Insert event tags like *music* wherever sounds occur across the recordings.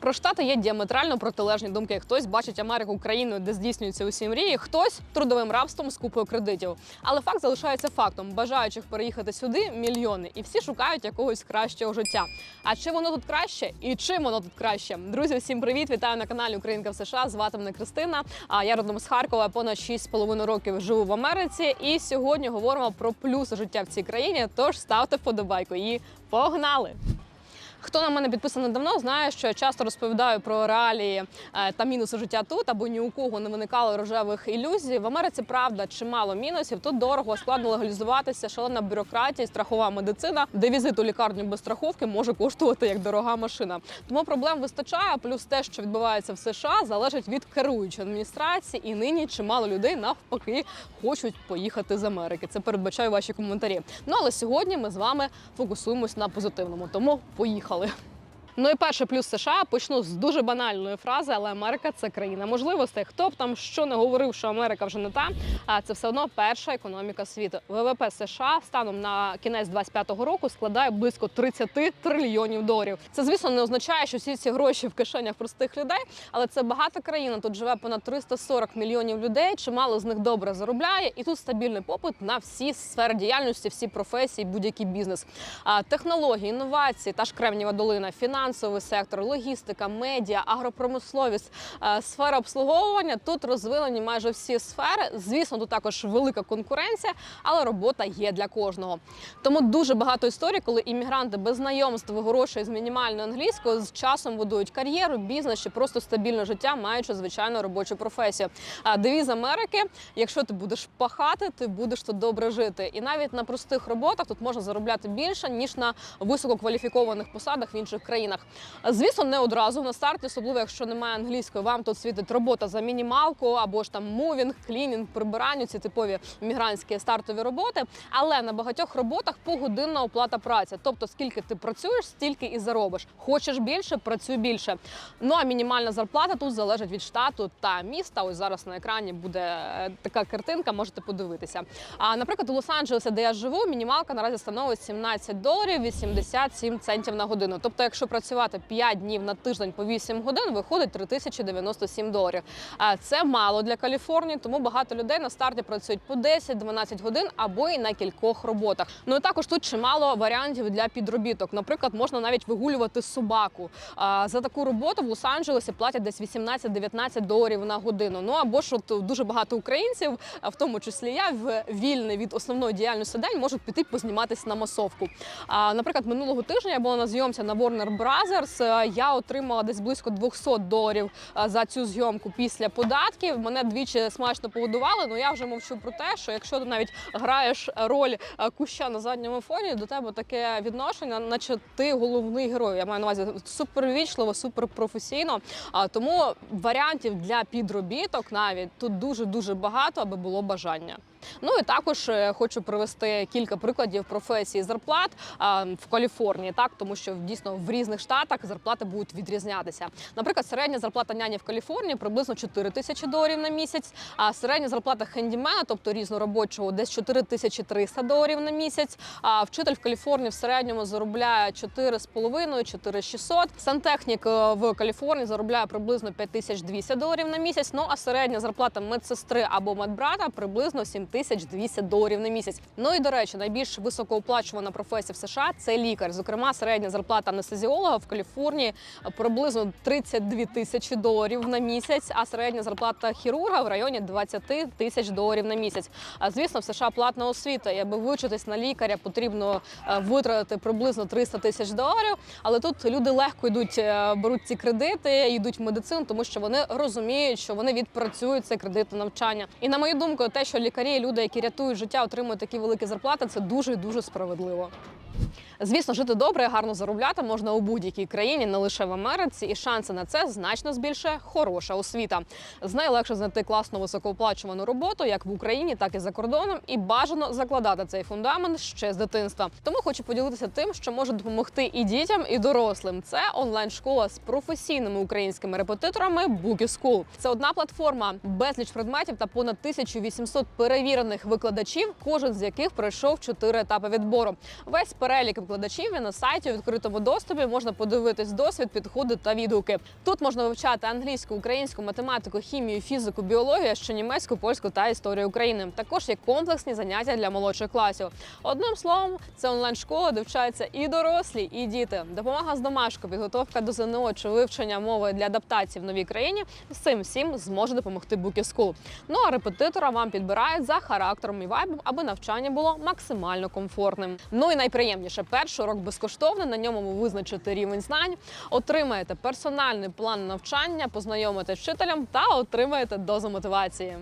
Про штати є діаметрально протилежні думки. Хтось бачить Америку країною, де здійснюються усі мрії, хтось трудовим рабством з купою кредитів. Але факт залишається фактом: бажаючих переїхати сюди мільйони, і всі шукають якогось кращого життя. А чи воно тут краще і чим воно тут краще? Друзі, всім привіт! Вітаю на каналі Українка в США. Звати мене Кристина. А я родом з Харкова. Понад 6,5 років живу в Америці. І сьогодні говоримо про плюси життя в цій країні. Тож ставте вподобайку і погнали! Хто на мене підписаний давно, знає, що я часто розповідаю про реалії е, та мінуси життя тут, аби ні у кого не виникало рожевих ілюзій. В Америці правда чимало мінусів. Тут дорого, складно легалізуватися, шалена бюрократія, страхова медицина, де візит у лікарню без страховки може коштувати як дорога машина. Тому проблем вистачає. Плюс те, що відбувається в США, залежить від керуючої адміністрації, і нині чимало людей навпаки хочуть поїхати з Америки. Це передбачаю ваші коментарі. Ну але сьогодні ми з вами фокусуємось на позитивному. Тому поїхали. працювали. Ну і перший плюс США почну з дуже банальної фрази, але Америка це країна можливостей. Хто б там що не говорив, що Америка вже не та, а це все одно перша економіка світу. ВВП США станом на кінець 25-го року складає близько 30 трильйонів доларів. Це звісно не означає, що всі ці гроші в кишенях простих людей, але це багата країна. Тут живе понад 340 мільйонів людей. Чимало з них добре заробляє, і тут стабільний попит на всі сфери діяльності, всі професії, будь-який бізнес. А технології, інновації, та ж Кремнієва долина, фінансовий сектор, логістика, медіа, агропромисловість, е, сфера обслуговування. Тут розвинені майже всі сфери. Звісно, тут також велика конкуренція, але робота є для кожного. Тому дуже багато історій, коли іммігранти без знайомств, грошей з мінімальною англійською з часом будують кар'єру, бізнес чи просто стабільне життя, маючи звичайну робочу професію. А девіз Америки: якщо ти будеш пахати, ти будеш тут добре жити. І навіть на простих роботах тут можна заробляти більше ніж на висококваліфікованих посадах в інших країнах. Звісно, не одразу на старті, особливо якщо немає англійської, вам тут світить робота за мінімалку або ж там мувінг, клінінг, прибирання, ці типові мігрантські стартові роботи. Але на багатьох роботах погодинна оплата праці. Тобто, скільки ти працюєш, стільки і заробиш. Хочеш більше, працюй більше. Ну а мінімальна зарплата тут залежить від штату та міста. Ось зараз на екрані буде е, така картинка, можете подивитися. А наприклад, у Лос-Анджелесі, де я живу, мінімалка наразі становить 17 доларів 87 центів на годину. Тобто, якщо працювати 5 днів на тиждень по 8 годин, виходить 3097 доларів. А це мало для Каліфорнії, тому багато людей на старті працюють по 10-12 годин або і на кількох роботах. Ну і також тут чимало варіантів для підробіток. Наприклад, можна навіть вигулювати собаку. За таку роботу в Лос-Анджелесі платять десь 18-19 доларів на годину. Ну або ж от дуже багато українців, в тому числі я, в вільний від основної діяльності день можуть піти позніматися на масовку. А, наприклад, минулого тижня я була на зйомці на Warner Brothers. Е, Я отримала десь близько 200 доларів е, за цю зйомку після податків. Мене двічі смачно погодували. Ну я вже мовчу про те, що якщо ти навіть граєш роль е, куща на задньому фоні, до тебе таке відношення, наче ти головний герой. Я маю на увазі супервічливо, суперпрофесійно. Тому варіантів для підробіток навіть тут дуже дуже багато, аби було бажання. Ну і також е, хочу привести кілька прикладів професії зарплат в Каліфорнії, так тому що дійсно в різних штатах зарплати будуть відрізнятися. Наприклад, середня зарплата няні в Каліфорнії приблизно 4 тисячі доларів на місяць, а середня зарплата хендімена, тобто різноробочого, десь 4300 доларів на місяць. А вчитель в Каліфорнії в середньому заробляє 4,5-4600. Сантехнік е, в Каліфорнії заробляє приблизно 5200 доларів на місяць. Ну а середня зарплата медсестри або медбрата приблизно 7200 доларів на місяць. Ну і до речі, найбільш високооплачувана професія в США це лікар. Зокрема, середня зарплата анестезіолога в Каліфорнії приблизно 32 тисячі доларів на місяць, а середня зарплата хірурга в районі 20 тисяч доларів на місяць. А звісно, в США платна освіта. І аби вивчитись на лікаря, потрібно е, витратити приблизно 300 тисяч доларів. Але тут люди легко йдуть, е, беруть ці кредити, йдуть в медицину, тому що вони розуміють, що вони відпрацюють цей кредит на навчання. І на мою думку, те, що лікарі, люди, які рятують життя, отримують такі великі зарплати, це дуже дуже справедливо. Звісно, жити добре і гарно заробляти можна у будь-якій країні, не лише в Америці, і шанси на це значно збільшує хороша освіта. З нею легше знайти класну високооплачувану роботу як в Україні, так і за кордоном, і бажано закладати цей фундамент ще з дитинства. Тому хочу поділитися тим, що може допомогти і дітям, і дорослим. Це онлайн-школа з професійними українськими репетиторами Bookie School. Це одна платформа, безліч предметів та понад 1800 перевірених викладачів, кожен з яких пройшов чотири етапи відбору. Весь перелік викладачів і на сайті у відкритому доступі можна подивитись досвід, підходи та відгуки. Тут можна вивчати англійську, українську, математику, хімію, фізику, біологію, ще німецьку, польську та історію України. Також є комплексні заняття для молодших класів. Одним словом, це онлайн-школа, де вчаться і дорослі, і діти. Допомога з домашкою, підготовка до ЗНО чи вивчення мови для адаптації в новій країні. З цим всім зможе допомогти Bookie Ну а репетитора вам підбирають за характером і вайбом, аби навчання було максимально комфортним. Ну і найприємніше, перший урок безкоштовний. На ньому ви визначите рівень знань, отримаєте персональний план навчання, познайомитесь з вчителем та отримаєте дозу мотивації.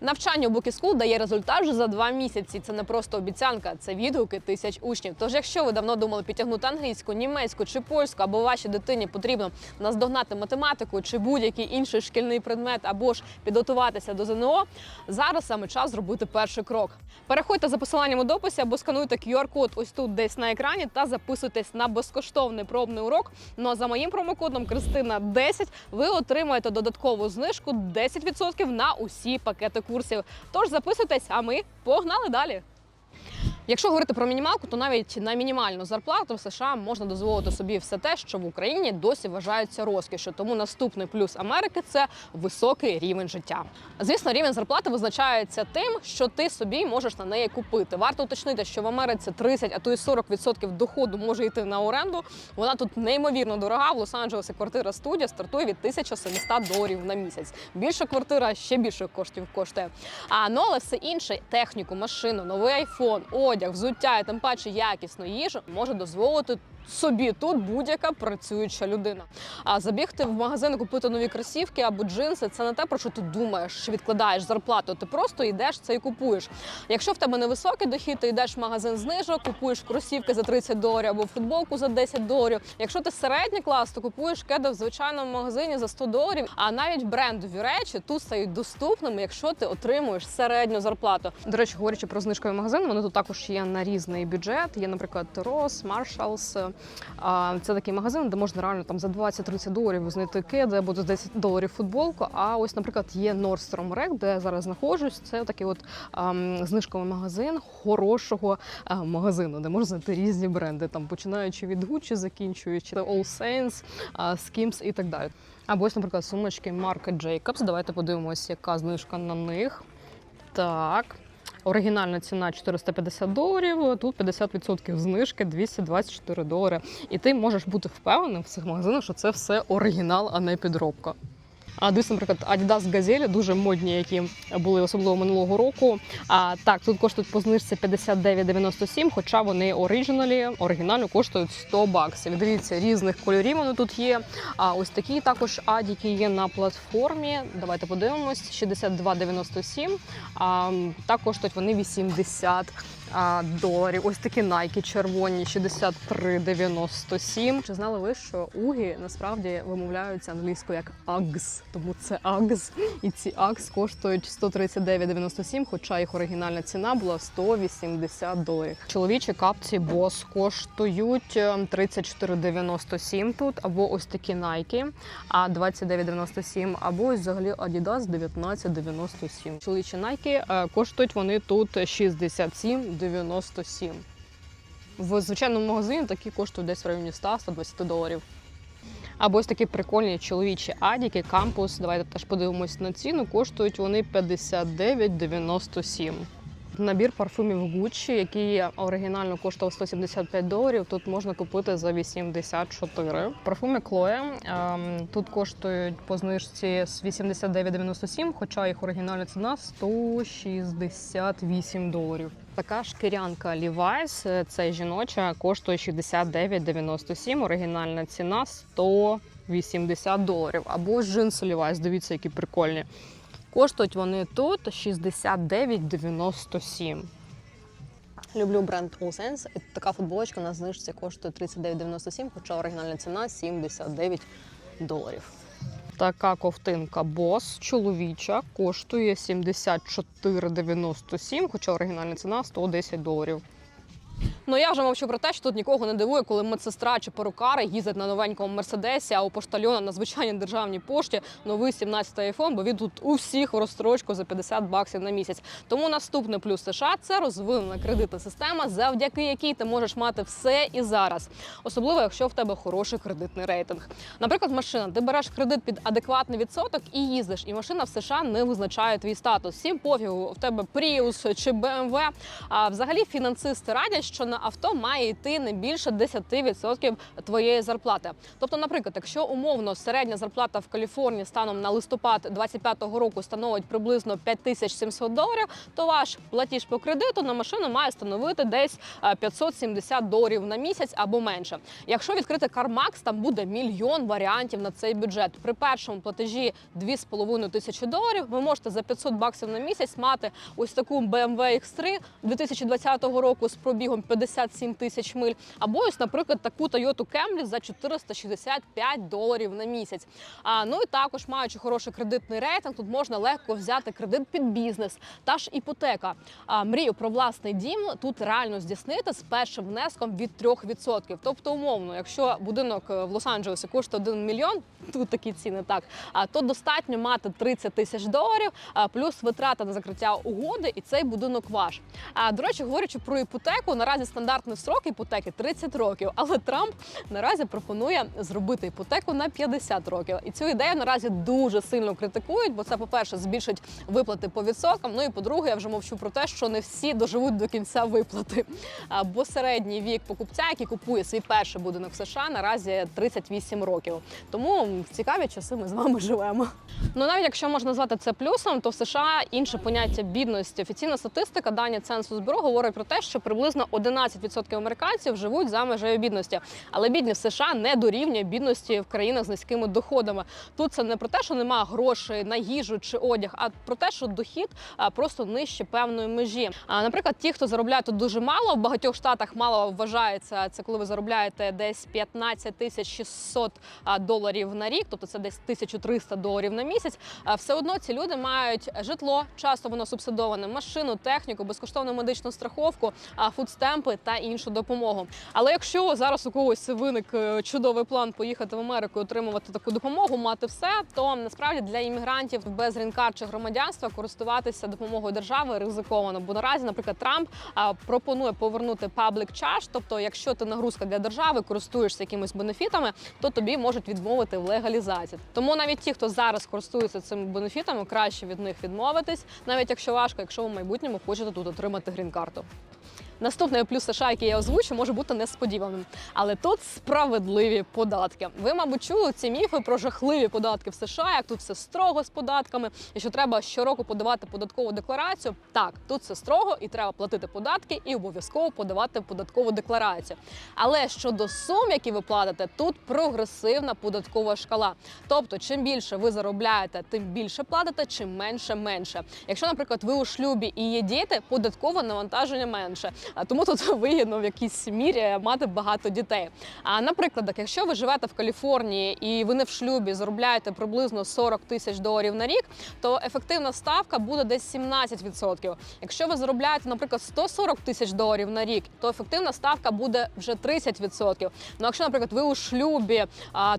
Навчання у School дає результат вже за два місяці. Це не просто обіцянка, це відгуки тисяч учнів. Тож, якщо ви давно думали підтягнути англійську, німецьку чи польську, або вашій дитині потрібно наздогнати математику чи будь-який інший шкільний предмет, або ж підготуватися до ЗНО, зараз саме час зробити перший крок. Переходьте за посиланням у дописі або скануйте QR-код ось тут десь на екрані та записуйтесь на безкоштовний пробний урок. Ну а за моїм промокодом Кристина 10 ви отримаєте додаткову знижку 10% на усі пакети курсів. Тож записуйтесь, а ми погнали далі. Якщо говорити про мінімалку, то навіть на мінімальну зарплату в США можна дозволити собі все те, що в Україні досі вважається розкішю. Тому наступний плюс Америки це високий рівень життя. Звісно, рівень зарплати визначається тим, що ти собі можеш на неї купити. Варто уточнити, що в Америці 30, а то й 40% доходу може йти на оренду. Вона тут неймовірно дорога. В Лос-Анджелесі квартира студія стартує від 1700 доларів на місяць. Більша квартира ще більше коштів коштує. А ну але все інше техніку, машину, новий айфон, одяг, взуття і тим паче якісну їжу може дозволити. Собі тут будь-яка працююча людина. А забігти в магазин, купити нові кросівки або джинси це не те, про що ти думаєш, що відкладаєш зарплату. Ти просто йдеш це і купуєш. Якщо в тебе невисокий дохід, ти йдеш в магазин знижок, купуєш кросівки за 30 доларів або футболку за 10 доларів. Якщо ти середній клас, то купуєш кеди в звичайному магазині за 100 доларів. А навіть брендові речі тут стають доступними, якщо ти отримуєш середню зарплату. До речі, говорячи про знижкові магазини, вони тут також є на різний бюджет. Є, наприклад, Ross, Marshalls. Це такий магазин, де можна реально там за 20-30 доларів знайти кеди або за 10 доларів футболку. А ось, наприклад, є Nordstrom Rack, де я зараз знаходжусь. Це такий от знижковий магазин хорошого магазину, де можна знайти різні бренди, там починаючи від Gucci, закінчуючи All Saints, Skims і так далі. Або ось, наприклад, сумочки марки Jacobs. Давайте подивимося, яка знижка на них. Так. Оригінальна ціна 450 доларів, тут 50% знижки 224 долари. І ти можеш бути впевненим в цих магазинах, що це все оригінал, а не підробка. А дивись, наприклад, Adidas Gazelle, дуже модні, які були особливо минулого року. А так, тут коштують по знижці 59,97, хоча вони оригіналі, оригінально коштують 100 баксів. Дивіться, різних кольорів вони тут є. А ось такі також адіки є на платформі. Давайте подивимось: 62,97. А так коштують вони 80 а, доларів. Ось такі Nike червоні 63,97. Чи знали ви, що угі насправді вимовляються англійською як Uggs, тому це Uggs. І ці Uggs коштують 139,97, хоча їх оригінальна ціна була 180 доларів. Чоловічі капці Boss коштують е, 34,97 тут, або ось такі Nike, а 29,97, або ось взагалі Adidas 19,97. Чоловічі Nike е, коштують вони тут 67,97. В звичайному магазині такі коштують десь в районі 100-120 доларів. Або ось такі прикольні чоловічі адіки, кампус. Давайте теж подивимось на ціну. Коштують вони 59,97. Набір парфумів Gucci, який оригінально коштував 175 доларів, тут можна купити за 84. Парфуми Chloe ем, тут коштують по знижці з 89,97, хоча їх оригінальна ціна 168 доларів. Така шкірянка Levi's, е, це жіноча, коштує 69,97, оригінальна ціна 180 доларів. Або джинси Levi's, дивіться, які прикольні. Коштують вони тут 69,97. Люблю бренд All Sense. І така футболочка на знижці коштує 39,97, хоча оригінальна ціна 79 доларів. Така ковтинка Boss чоловіча коштує 74,97, хоча оригінальна ціна 110 доларів. Ну я вже мовчу про те, що тут нікого не дивує, коли медсестра чи перукари їздять на новенькому мерседесі, а у поштальйона на звичайній державній пошті новий 17 айфон, бо він тут у всіх в розстрочку за 50 баксів на місяць. Тому наступний плюс США це розвинена кредитна система, завдяки якій ти можеш мати все і зараз, особливо якщо в тебе хороший кредитний рейтинг. Наприклад, машина, ти береш кредит під адекватний відсоток і їздиш, і машина в США не визначає твій статус. Всім пофігу, в тебе Prius чи BMW. А взагалі фінансисти радять, що на авто має йти не більше 10% твоєї зарплати. Тобто, наприклад, якщо умовно середня зарплата в Каліфорнії станом на листопад 25-го року становить приблизно 5700 доларів, то ваш платіж по кредиту на машину має становити десь е, 570 доларів на місяць або менше. Якщо відкрити CarMax, там буде мільйон варіантів на цей бюджет. При першому платежі 2,5 тисячі доларів ви можете за 500 баксів на місяць мати ось таку BMW X3 2020 року з пробігом 57 тисяч миль, або ось, наприклад, таку Toyota Camry за 465 доларів на місяць. А ну і також, маючи хороший кредитний рейтинг, тут можна легко взяти кредит під бізнес, та ж іпотека. А мрію про власний дім тут реально здійснити з першим внеском від 3%. Тобто, умовно, якщо будинок е, в Лос-Анджелесі коштує 1 мільйон, тут такі ціни так, а то достатньо мати 30 тисяч доларів, плюс витрата на закриття угоди, і цей будинок ваш. А до речі, говорячи про іпотеку, наразі стандартний срок іпотеки 30 років, але Трамп наразі пропонує зробити іпотеку на 50 років. І цю ідею наразі дуже сильно критикують, бо це, по-перше, збільшить виплати по відсоткам. Ну і по-друге, я вже мовчу про те, що не всі доживуть до кінця виплати. Бо середній вік покупця, який купує свій перший будинок в США, наразі 38 років. Тому в цікаві часи ми з вами живемо. Ну навіть якщо можна назвати це плюсом, то в США інше поняття бідності. Офіційна статистика, дані Census Bureau говорить про те, що приблизно 11% американців живуть за межею бідності. Але бідність США не дорівнює бідності в країнах з низькими доходами. Тут це не про те, що немає грошей на їжу чи одяг, а про те, що дохід просто нижче певної межі. А, наприклад, ті, хто заробляє тут дуже мало, в багатьох штатах мало вважається це, коли ви заробляєте десь 15 тисяч 600 доларів на рік, тобто це десь 1300 доларів на місяць. Все одно ці люди мають житло, часто воно субсидоване, машину, техніку, безкоштовну медичну страховку, а, фудстемпи та іншу допомогу. Але якщо зараз у когось виник е, чудовий план поїхати в Америку і отримувати таку допомогу, мати все, то насправді для іммігрантів без грін-карт чи громадянства користуватися допомогою держави ризиковано. Бо наразі, наприклад, Трамп пропонує повернути public charge, тобто, якщо ти нагрузка для держави, користуєшся якимись бенефітами, то тобі можуть відмовити в легалізації. Тому навіть ті, хто зараз користується цими бенефітами, краще від них відмовитись, навіть якщо важко, якщо ви в майбутньому хочете тут отримати грін-карту. Наступний плюс США, який я озвучу, може бути несподіваним, але тут справедливі податки. Ви, мабуть, чули ці міфи про жахливі податки в США, як тут все строго з податками, і що треба щороку подавати податкову декларацію. Так, тут все строго, і треба платити податки, і обов'язково подавати податкову декларацію. Але щодо сум, які ви платите, тут прогресивна податкова шкала. Тобто, чим більше ви заробляєте, тим більше платите, чим менше менше. Якщо, наприклад, ви у шлюбі і є діти, податкове навантаження менше. Тому тут *laughs* вигідно в якійсь мірі мати багато дітей. А наприклад, якщо ви живете в Каліфорнії і ви не в шлюбі, заробляєте приблизно 40 тисяч доларів на рік, то ефективна ставка буде десь 17%. Якщо ви заробляєте, наприклад, 140 тисяч доларів на рік, то ефективна ставка буде вже 30%. Ну, якщо, наприклад, ви у шлюбі,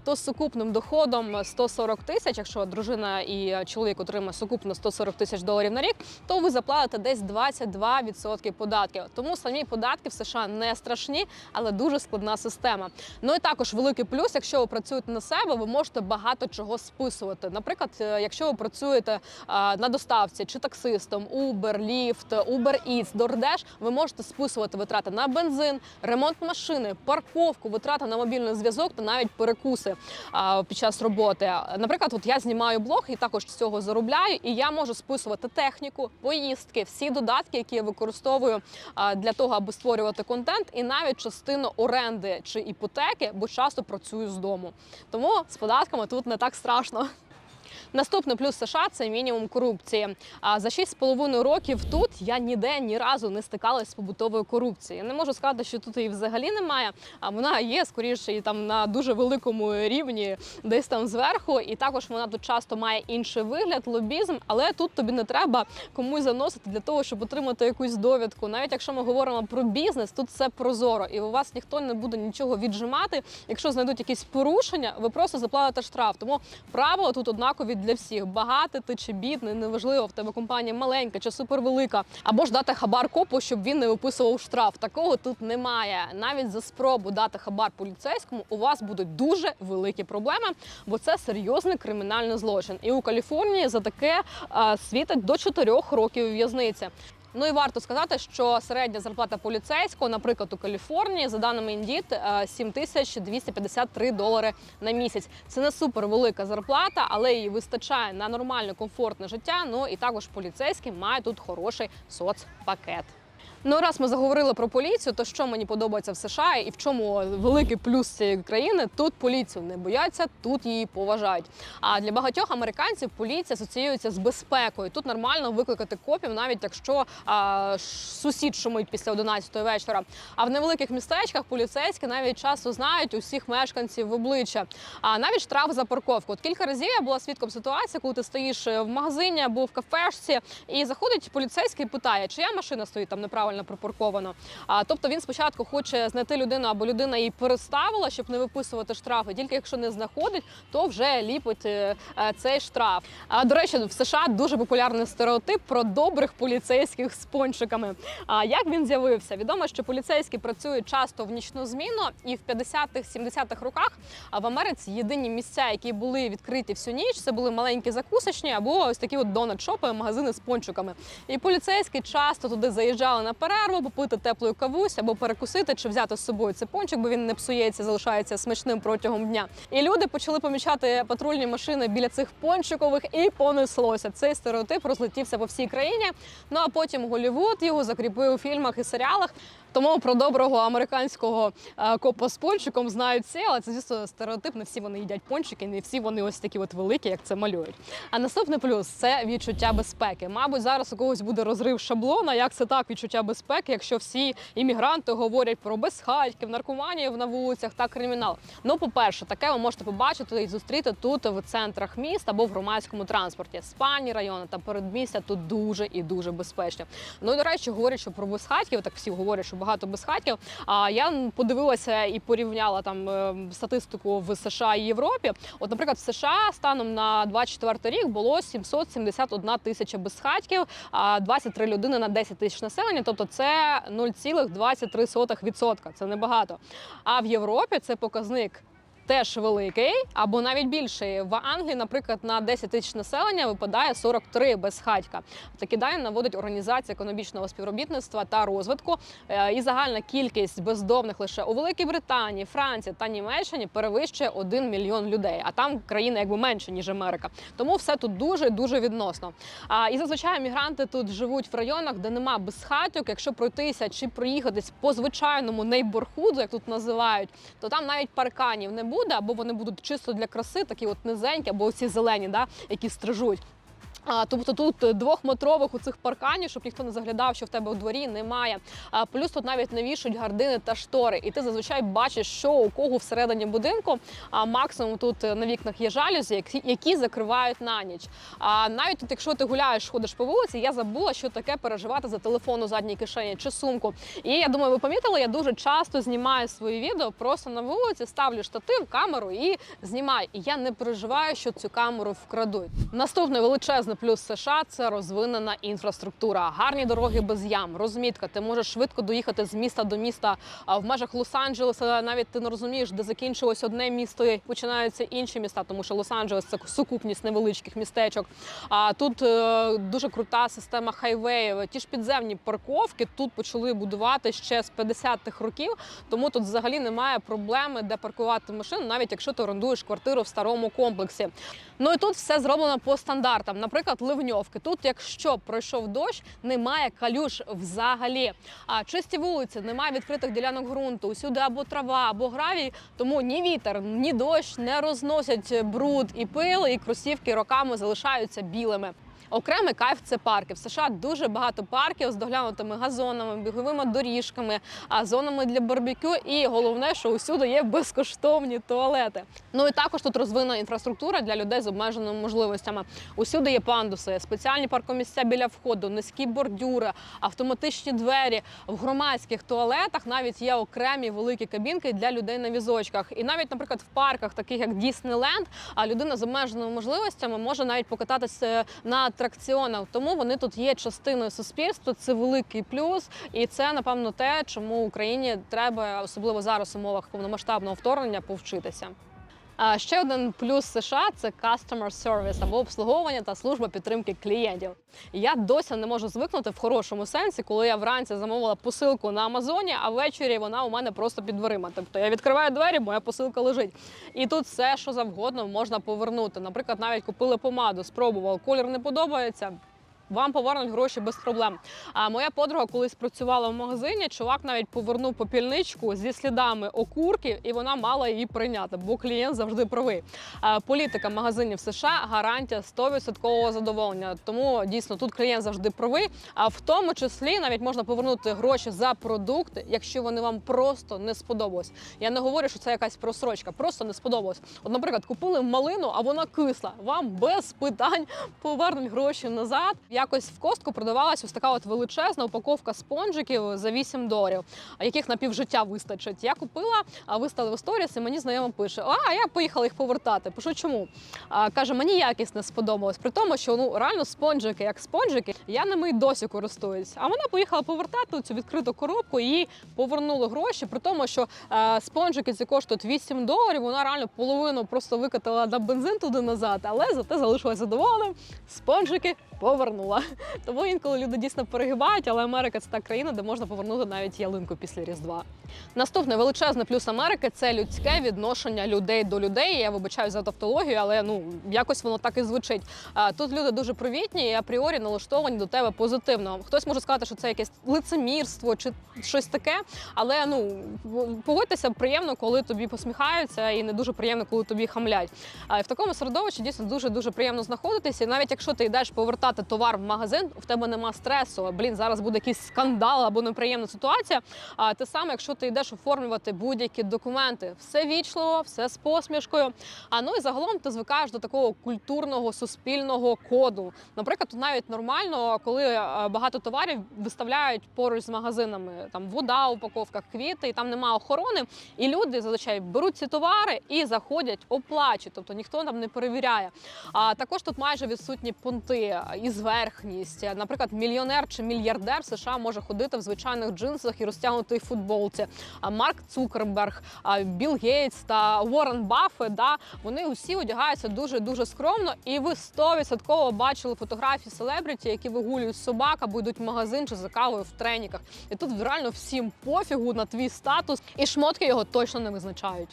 то з сукупним доходом 140 тисяч, якщо дружина і чоловік отримає сукупно 140 тисяч доларів на рік, то ви заплатите десь 22% податків. Тому самі податки в США не страшні, але дуже складна система. Ну і також великий плюс, якщо ви працюєте на себе, ви можете багато чого списувати. Наприклад, е, якщо ви працюєте на доставці чи таксистом, Uber, Lyft, Uber Eats, DoorDash, ви можете списувати витрати на бензин, ремонт машини, парковку, витрати на мобільний зв'язок та навіть перекуси під час роботи. Наприклад, от я знімаю блог і також з цього заробляю, і я можу списувати техніку, поїздки, всі додатки, які я використовую а, для того, аби створювати контент, і навіть частину оренди чи іпотеки, бо часто працюю з дому. Тому з податками тут не так страшно. Наступний плюс США це мінімум корупції. А за 6,5 років тут я ніде ні разу не стикалась з побутовою корупцією. Я не можу сказати, що тут її взагалі немає. А вона є скоріше і там на дуже великому рівні, десь там зверху. І також вона тут часто має інший вигляд, лобізм. Але тут тобі не треба комусь заносити для того, щоб отримати якусь довідку. Навіть якщо ми говоримо про бізнес, тут все прозоро, і у вас ніхто не буде нічого віджимати. Якщо знайдуть якісь порушення, ви просто заплатите штраф. Тому правила тут однакові для всіх. Багатий ти чи бідний, неважливо, в тебе компанія маленька чи супервелика. Або ж дати хабар копу, щоб він не виписував штраф. Такого тут немає. Навіть за спробу дати хабар поліцейському у вас будуть дуже великі проблеми, бо це серйозний кримінальний злочин. І у Каліфорнії за таке а, світить до 4 років в'язниці. Ну і варто сказати, що середня зарплата поліцейського, наприклад, у Каліфорнії, за даними е, 7253 долари на місяць. Це не супер велика зарплата, але її вистачає на нормальне комфортне життя. Ну і також поліцейський має тут хороший соцпакет. Ну, раз ми заговорили про поліцію, то що мені подобається в США і в чому великий плюс цієї країни? Тут поліцію не бояться, тут її поважають. А для багатьох американців поліція асоціюється з безпекою. Тут нормально викликати копів, навіть якщо а, сусід шумить після 11 вечора. А в невеликих містечках поліцейські навіть часто знають усіх мешканців в обличчя. А навіть штраф за парковку. От кілька разів я була свідком ситуації, коли ти стоїш в магазині або в кафешці, і заходить поліцейський і питає, чия машина стоїть там неправильно припарковано. А тобто він спочатку хоче знайти людину або людина її переставила, щоб не виписувати штрафи. Тільки якщо не знаходить, то вже ліпить е, е, цей штраф. А до речі, в США дуже популярний стереотип про добрих поліцейських з пончиками. А як він з'явився? Відомо, що поліцейські працюють часто в нічну зміну, і в 50-х, 70-х роках в Америці єдині місця, які були відкриті всю ніч, це були маленькі закусочні або ось такі от донат-шопи, магазини з пончиками. І поліцейські часто туди заїжджали на перерву, попити теплою кавусь або перекусити чи взяти з собою цей пончик, бо він не псується, залишається смачним протягом дня. І люди почали помічати патрульні машини біля цих пончикових і понеслося. Цей стереотип розлетівся по всій країні. Ну а потім Голлівуд його закріпив у фільмах і серіалах. Тому про доброго американського е, копа з пончиком знають всі, але це звісно стереотип. Не всі вони їдять пончики, не всі вони ось такі от великі, як це малюють. А наступний плюс це відчуття безпеки. Мабуть, зараз у когось буде розрив шаблона. Як це так відчуття безпеки, якщо всі іммігранти говорять про безхатьків, наркоманів на вулицях та кримінал. Ну, по-перше, таке ви можете побачити і зустріти тут в центрах міст або в громадському транспорті. Спальні райони та передмістя тут дуже і дуже безпечно. Ну і до речі, говорять, що про безхатьків, так всі говорять, що багато безхатів. А я подивилася і порівняла там е, статистику в США і Європі. От, наприклад, в США станом на 24 рік було 771 тисяча безхатьків, а 23 людини на 10 тисяч населення. Тобто це 0,23%. Це небагато. А в Європі це показник теж великий або навіть більший. В Англії, наприклад, на 10 тисяч населення випадає 43 безхатька. Такі дані наводить Організація економічного співробітництва та розвитку. Е, І загальна кількість бездомних лише у Великій Британії, Франції та Німеччині перевищує 1 мільйон людей. А там країна якби менше ніж Америка. Тому все тут дуже дуже відносно. А і зазвичай мігранти тут живуть в районах, де нема безхатьок. Якщо пройтися чи проїхатись по звичайному нейборхуду, як тут називають, то там навіть парканів не буде, або вони будуть чисто для краси, такі от низенькі, або ці зелені, да, які стрижуть. А, тобто тут двохметрових у цих парканів, щоб ніхто не заглядав, що в тебе у дворі немає. А, плюс тут навіть не вішають гардини та штори. І ти зазвичай бачиш, що у кого всередині будинку. А максимум тут на вікнах є жалюзі, які, закривають на ніч. А навіть тут, якщо ти гуляєш, ходиш по вулиці, я забула, що таке переживати за телефон у задній кишені чи сумку. І я думаю, ви помітили, я дуже часто знімаю свої відео просто на вулиці, ставлю штатив, камеру і знімаю. І я не переживаю, що цю камеру вкрадуть. Наступний величезний плюс США це розвинена інфраструктура, гарні дороги без ям, розмітка. Ти можеш швидко доїхати з міста до міста а в межах Лос-Анджелеса. Навіть ти не розумієш, де закінчилось одне місто і починаються інші міста, тому що Лос-Анджелес це сукупність невеличких містечок. А тут е, дуже крута система хайвеїв. Ті ж підземні парковки тут почали будувати ще з 50-х років. Тому тут взагалі немає проблеми, де паркувати машину, навіть якщо ти орендуєш квартиру в старому комплексі. Ну і тут все зроблено по стандартам. Наприклад, Наприклад, ливньовки. Тут, якщо пройшов дощ, немає калюш взагалі. А чисті вулиці, немає відкритих ділянок ґрунту. Усюди або трава, або гравій. Тому ні вітер, ні дощ не розносять бруд і пил, і кросівки роками залишаються білими. Окремий кайф це парки. В США дуже багато парків з доглянутими газонами, біговими доріжками, а зонами для барбекю. І головне, що усюди є безкоштовні туалети. Ну і також тут розвинена інфраструктура для людей з обмеженими можливостями. Усюди є пандуси, спеціальні паркомісця біля входу, низькі бордюри, автоматичні двері. В громадських туалетах навіть є окремі великі кабінки для людей на візочках. І навіть, наприклад, в парках, таких як Діснейленд, людина з обмеженими можливостями може навіть покататися на атракціонах. Тому вони тут є частиною суспільства. Це великий плюс, і це напевно те, чому Україні треба особливо зараз в умовах повномасштабного вторгнення повчитися. Ще один плюс США це customer service або обслуговування та служба підтримки клієнтів. Я досі не можу звикнути в хорошому сенсі, коли я вранці замовила посилку на Амазоні, а ввечері вона у мене просто під дверима. Тобто я відкриваю двері, моя посилка лежить. І тут все, що завгодно, можна повернути. Наприклад, навіть купили помаду, спробував, колір не подобається. Вам повернуть гроші без проблем. А моя подруга колись працювала в магазині. Чувак навіть повернув попільничку зі слідами окурків, і вона мала її прийняти, бо клієнт завжди правий. А політика магазинів США гарантія 100% задоволення. Тому дійсно тут клієнт завжди правий. А в тому числі навіть можна повернути гроші за продукти, якщо вони вам просто не сподобались. Я не говорю, що це якась просрочка, просто не сподобалось. От, наприклад, купили малину, а вона кисла. Вам без питань повернуть гроші назад. Якось в костку продавалась ось така от величезна упаковка спонжиків за 8 доларів, яких на півжиття вистачить. Я купила, а виставила сторіс, і мені знайома пише: А я поїхала їх повертати. Пишу, чому? А, каже, мені якість не сподобалась. При тому, що ну реально спонжики, як спонжики, я ними й досі користуюсь. А вона поїхала повертати цю відкриту коробку і їй повернули гроші. При тому, що е, спонжики ці коштують 8 доларів. Вона реально половину просто викатала на бензин туди назад, але зате залишилася задоволеним. Спонжики повернула. *laughs* Тому інколи люди дійсно перегибають, але Америка це та країна, де можна повернути навіть ялинку після Різдва. Наступний величезний плюс Америки це людське відношення людей до людей. Я вибачаю за тавтологію, але ну якось воно так і звучить. Тут люди дуже привітні і апріорі налаштовані до тебе позитивно. Хтось може сказати, що це якесь лицемірство чи щось таке, але ну погодьтеся, приємно, коли тобі посміхаються, і не дуже приємно, коли тобі хамлять. А в такому середовищі дійсно дуже дуже приємно знаходитися. І навіть якщо ти йдеш повертати товар в магазин, в тебе нема стресу. Блін, зараз буде якийсь скандал або неприємна ситуація. А те саме, якщо ти йдеш оформлювати будь-які документи, все вічливо, все з посмішкою. А ну і загалом ти звикаєш до такого культурного суспільного коду. Наприклад, тут навіть нормально, коли е, багато товарів виставляють поруч з магазинами, там вода, у упаковках, квіти, і там немає охорони. І люди зазвичай беруть ці товари і заходять оплачують, тобто ніхто там не перевіряє. А також тут майже відсутні пункти і зверхність. Наприклад, мільйонер чи мільярдер США може ходити в звичайних джинсах і розтягнутій футболці. А Марк Цукерберг, Білл Гейтс та Уоррен Баффет, да, вони усі одягаються дуже дуже скромно, і ви 100% бачили фотографії селебріті, які вигулюють собак або йдуть в магазин чи за кавою в треніках. І тут реально всім пофігу на твій статус, і шмотки його точно не визначають.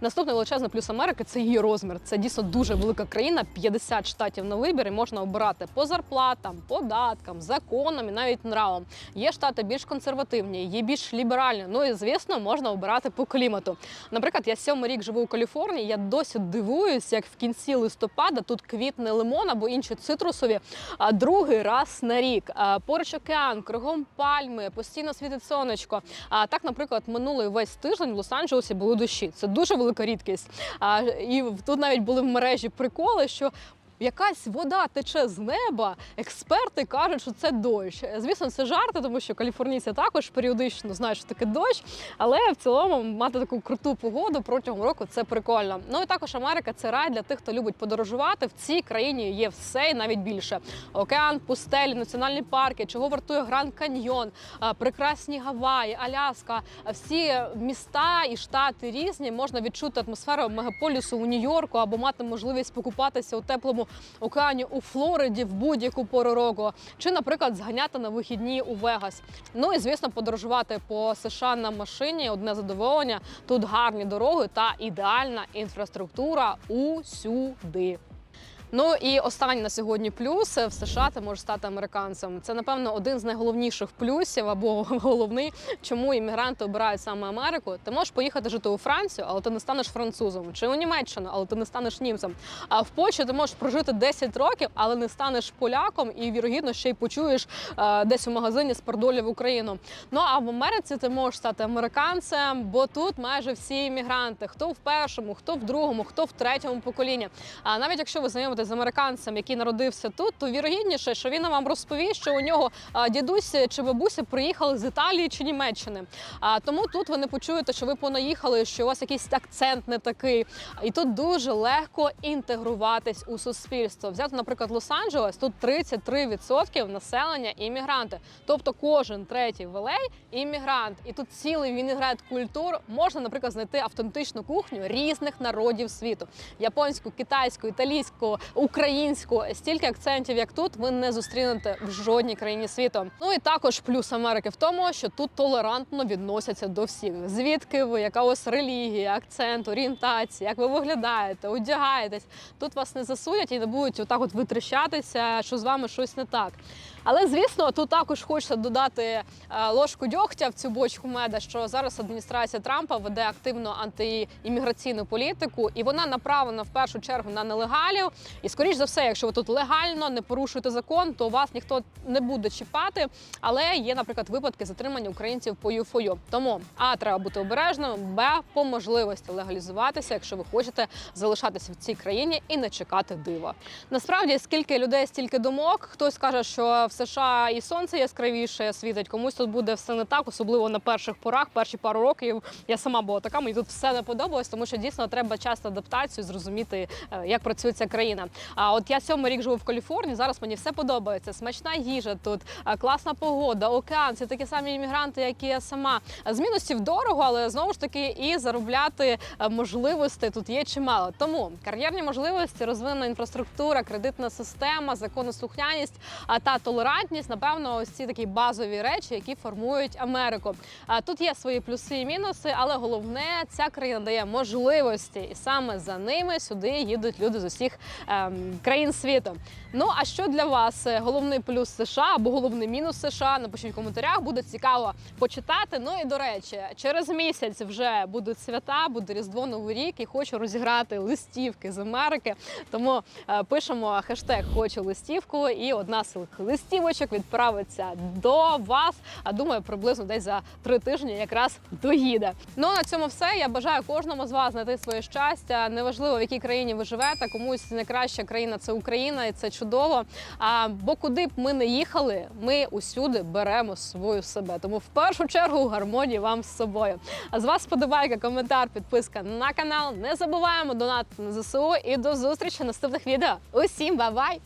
Наступний величезний плюс Америки це її розмір. Це дійсно дуже велика країна, 50 штатів на вибір, і можна обирати по зарплатам, податкам, законам і навіть нравам. Є штати більш консервативні, є більш ліберальні. Ну і звісно, можна обирати по клімату. Наприклад, я сьомий рік живу у Каліфорнії. Я досі дивуюсь, як в кінці листопада тут квітне лимон або інші цитрусові. А другий раз на рік. Поруч океан, кругом пальми, постійно світить сонечко. А так, наприклад, минулий весь тиждень в Лос-Анджелесі були дощі. Це дуже велика рідкість. А, і тут навіть були в мережі приколи, що якась вода тече з неба. Експерти кажуть, що це дощ. Звісно, це жарти, тому що каліфорнійці також періодично знають, що таке дощ. Але в цілому мати таку круту погоду протягом року це прикольно. Ну і також Америка це рай для тих, хто любить подорожувати. В цій країні є все і навіть більше: океан, пустелі, національні парки, чого вартує Гранд Каньйон, прекрасні Гаваї, Аляска. Всі міста і штати різні. Можна відчути атмосферу мегаполісу у Нью-Йорку або мати можливість покупатися у теплому океані у Флориді в будь-яку пору року, чи, наприклад, зганяти на вихідні у Вегас. Ну і звісно, подорожувати по США на машині одне задоволення. Тут гарні дороги та ідеальна інфраструктура усюди. Ну і останній на сьогодні плюс в США ти можеш стати американцем. Це напевно один з найголовніших плюсів або *laughs* головний, чому іммігранти обирають саме Америку. Ти можеш поїхати жити у Францію, але ти не станеш французом, чи у Німеччину, але ти не станеш німцем. А в Польщі ти можеш прожити 10 років, але не станеш поляком, і вірогідно ще й почуєш е, десь у магазині з в Україну. Ну а в Америці ти можеш стати американцем, бо тут майже всі іммігранти, хто в першому, хто в другому, хто в третьому поколінні. А навіть якщо ви знайомитесь з американцем, який народився тут, то вірогідніше, що він вам розповість, що у нього дідусь чи бабуся приїхали з Італії чи Німеччини. А тому тут ви не почуєте, що ви понаїхали, що у вас якийсь акцент не такий. І тут дуже легко інтегруватись у суспільство. Взяти, наприклад, Лос-Анджелес, тут 33% населення іммігранти. Тобто кожен третій в LA – іммігрант. І тут цілий вінегрет культур можна, наприклад, знайти автентичну кухню різних народів світу: японську, китайську, італійську, українську. Стільки акцентів, як тут, ви не зустрінете в жодній країні світу. Ну і також плюс Америки в тому, що тут толерантно відносяться до всіх. Звідки ви, яка у вас релігія, акцент, орієнтація, як ви виглядаєте, одягаєтесь. Тут вас не засудять і не будуть отак от витріщатися, що з вами щось не так. Але звісно, тут також хочеться додати е, ложку дьогтя в цю бочку меда, що зараз адміністрація Трампа веде активно антиімміграційну політику, і вона направлена в першу чергу на нелегалів. І скоріш за все, якщо ви тут легально не порушуєте закон, то вас ніхто не буде чіпати. Але є, наприклад, випадки затримання українців по ЮФОЮ. Тому а треба бути обережним, б по можливості легалізуватися, якщо ви хочете залишатися в цій країні і не чекати дива. Насправді, скільки людей, стільки думок. Хтось каже, що в США і сонце яскравіше світить, комусь тут буде все не так, особливо на перших порах, перші пару років. Я сама була така, мені тут все не подобалось, тому що дійсно треба час на адаптацію, зрозуміти, е, як працює ця країна. А от я сьомий рік живу в Каліфорнії. Зараз мені все подобається. Смачна їжа тут, е, класна погода, океан. Це такі самі іммігранти, як і я сама. З мінусів дорого, але знову ж таки і заробляти е, можливостей тут є чимало. Тому кар'єрні можливості, розвинена інфраструктура, кредитна система, законослухняність та толерантність, напевно, ось ці такі базові речі, які формують Америку. Тут є свої плюси і мінуси, але головне, ця країна дає можливості, і саме за ними сюди їдуть люди з усіх ем, країн світу. Ну а що для вас е, головний плюс США або головний мінус США? Напишіть в коментарях, буде цікаво почитати. Ну і до речі, через місяць вже будуть свята, буде Різдво Новий рік, і хочу розіграти листівки з Америки. Тому е, пишемо хештег Хочу листівку, і одна з листівочок відправиться до вас. А думаю, приблизно десь за три тижні якраз доїде. Ну на цьому все. Я бажаю кожному з вас знайти своє щастя. Неважливо в якій країні ви живете. Комусь найкраща країна це Україна, і це чудово. А бо куди б ми не їхали, ми усюди беремо свою себе. Тому в першу чергу гармонії вам з собою. А з вас сподобайка, коментар, підписка на канал. Не забуваємо донатити на ЗСУ і до зустрічі в наступних відео. Усім бай-бай!